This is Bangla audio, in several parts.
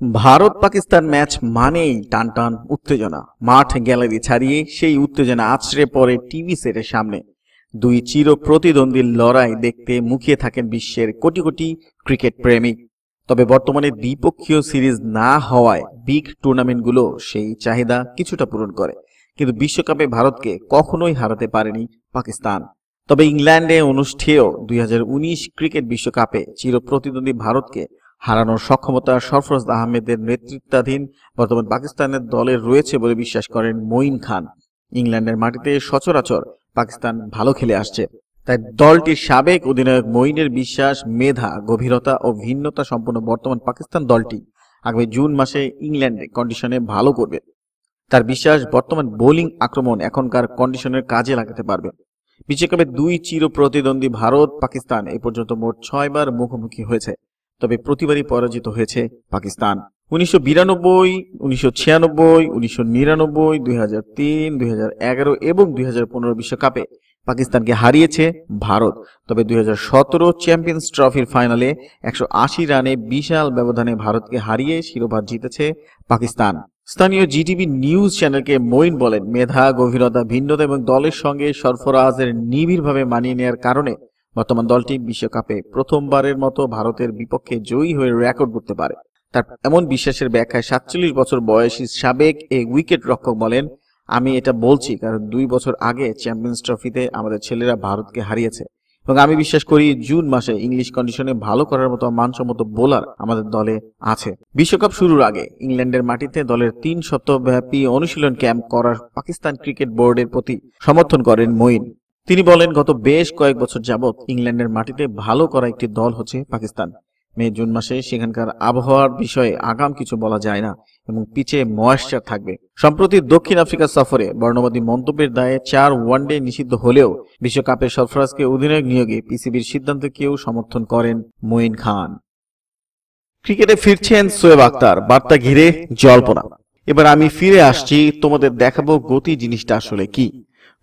ভারত পাকিস্তান ম্যাচ মানেই টান টান উত্তেজনা। মাঠ গ্যালারি ছাড়িয়ে সেই উত্তেজনা আছড়ে পড়ে টিভি সেটের সামনে। দুই চির প্রতিদ্বন্দ্বীর লড়াই দেখতে মুখিয়ে থাকেন বিশ্বের কোটি কোটি ক্রিকেট প্রেমিক। তবে বর্তমানে দ্বিপক্ষীয় সিরিজ না হওয়ায় বিগ টুর্নামেন্টগুলো সেই চাহিদা কিছুটা পূরণ করে। কিন্তু বিশ্বকাপে ভারতকে কখনোই হারাতে পারেনি পাকিস্তান। তবে ইংল্যান্ডে অনুষ্ঠেয় দুই হাজার উনিশ ক্রিকেট বিশ্বকাপে চির প্রতিদ্বন্দ্বী ভারতকে হারানোর সক্ষমতা সরফরাজ আহমেদের নেতৃত্বাধীন বর্তমান পাকিস্তানের দলের রয়েছে বলে বিশ্বাস করেন মঈন খান। ইংল্যান্ডের মাটিতে সচরাচর পাকিস্তান ভালো খেলে আসছে। তাই দলটির সাবেক অধিনায়ক মঈনের বিশ্বাস, মেধা, গভীরতা ও ভিন্নতা সম্পন্ন বর্তমান পাকিস্তান দলটি আগামী জুন মাসে ইংল্যান্ডে কন্ডিশনে ভালো করবে। তার বিশ্বাস, বর্তমান বোলিং আক্রমণ এখনকার কন্ডিশনের কাজে লাগাতে পারবে। বিশ্বকাপে দুই চির প্রতিদ্বন্দ্বী ভারত পাকিস্তান এ পর্যন্ত মোট ছয়বার মুখোমুখি হয়েছে। তবে প্রতিবারই পরাজিত হয়েছে পাকিস্তান। উনিশশো বিরানব্বই, উনিশশো ছিয়ানব্বই, উনিশশো নিরানব্বই, দুই এবং দুই বিশ্বকাপে পাকিস্তানকে হারিয়েছে ভারত। তবে দুই হাজার সতেরো চ্যাম্পিয়ন্স ট্রফির ফাইনালে একশো আশি রানে বিশাল ব্যবধানে ভারতকে হারিয়ে শিরোপা জিতেছে পাকিস্তান। স্থানীয় জিটিভি নিউজ চ্যানেলকে মঈন বলেন, মেধা, গভীরতা, ভিন্নতা এবং দলের সঙ্গে সরফরাজের নিবিড়ভাবে মানিয়ে নেওয়ার কারণে বর্তমান দলটি বিশ্বকাপে প্রথমবারের মতো ভারতের বিপক্ষে জয়ী হয়ে রেকর্ড করতে পারে। তার এমন বিশ্বাসের ব্যাখ্যায় সাতচল্লিশ বছর বয়সী সাবেক এই উইকেট রক্ষক বলেন, আমি এটা বলছি কারণ দুই বছর আগে চ্যাম্পিয়ন্স ট্রফিতে আমাদের ছেলেরা ভারতকে হারিয়েছে। এবং আমি বিশ্বাস করি জুন মাসে ইংলিশ কন্ডিশনে ভালো করার মতো মানসম্মত বোলার আমাদের দলে আছে। বিশ্বকাপ শুরুর আগে ইংল্যান্ডের মাটিতে দলের তিন সপ্তাহব্যাপী অনুশীলন ক্যাম্প করার পাকিস্তান ক্রিকেট বোর্ডের প্রতি সমর্থন করেন মঈন। তিনি বলেন, গত বেশ কয়েক বছর যাবৎ ইংল্যান্ডের মাটিতে ভালো করা একটি দল হচ্ছে পাকিস্তান। মে, জুন মাসে সেখানকার আবহাওয়ার বিষয়ে আগাম কিছু বলা যায় না এবং পিচে ময়েশ্চার থাকবে। সম্প্রতি দক্ষিণ আফ্রিকা সফরে বর্ণবাদী মন্তব্যের দায়ে চার ওয়ানডে নিষিদ্ধ হলেও বিশ্বকাপের সরফরাজকে অধিনায়ক নিয়োগে পিসিবির সিদ্ধান্ত কেউ সমর্থন করেন মঈন খান। ক্রিকেটে ফিরছেন সোয়েব আক্তার বার্তা ঘিরে জল্পনা। এবার আমি ফিরে আসছি, তোমাদের দেখাবো গতি জিনিসটা আসলে কি।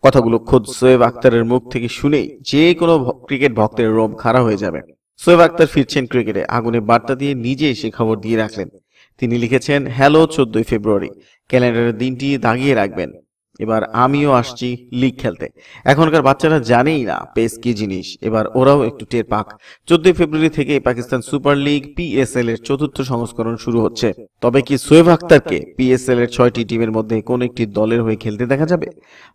কথাগুলো খোদ সোয়েব আক্তারের মুখ থেকে শুনেই যে কোনো ক্রিকেট ভক্তের রোম খাড়া হয়ে যাবে। সোয়েব আক্তার ফিরছেন ক্রিকেটে, আগুনে বার্তা দিয়ে নিজে সে খবর দিয়ে রাখলেন। তিনি লিখেছেন, হ্যালো, চোদ্দই ফেব্রুয়ারি। ক্যালেন্ডারের দিনটি দাগিয়ে রাখবেন। এবার আমিও আসছি লিগ খেলতে। এখনকার বাচ্চারা জানেই না পেস কি জিনিস। এবার ওরাও একটু টের পাক। চোদ্দই ফেব্রুয়ারি থেকে পাকিস্তান সুপার লিগ পিএসএল এর চতুর্থ সংস্করণ শুরু হচ্ছে। তবে কি সোয়েব আক্তারকে পিএসএল এর ছয়টি টিমের মধ্যে কোন একটি দলের হয়ে খেলতে দেখা যাবে?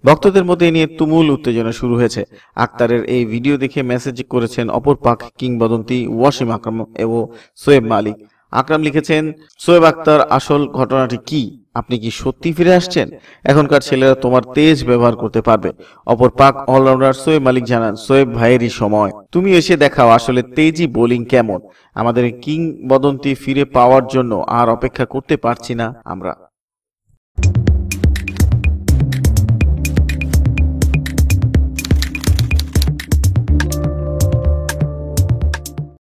ভক্তদের মধ্যে নিয়ে তুমুল উত্তেজনা শুরু হয়েছে। আক্তারের এই ভিডিও দেখে মেসেজ করেছেন অপর পাক কিংবদন্তি ওয়াসিম আকরম এবং সোয়েব মালিক। আকরাম লিখেছেন, সোয়েব আক্তার আসল ঘটনাটি কি? আপনি কি সত্যি ফিরে আসছেন? এখনকার ছেলেরা তোমার তেজ ব্যবহার করতে পারবে। অপর পাক অলরাউন্ডার সোয়েব মালিক জানান, সোয়েব ভাইয়েরই সময়। তুমি এসে দেখাও আসলে তেজি বোলিং কেমন। আমাদের কিংবদন্তি ফিরে পাওয়ার জন্য আর অপেক্ষা করতে পারছি না আমরা।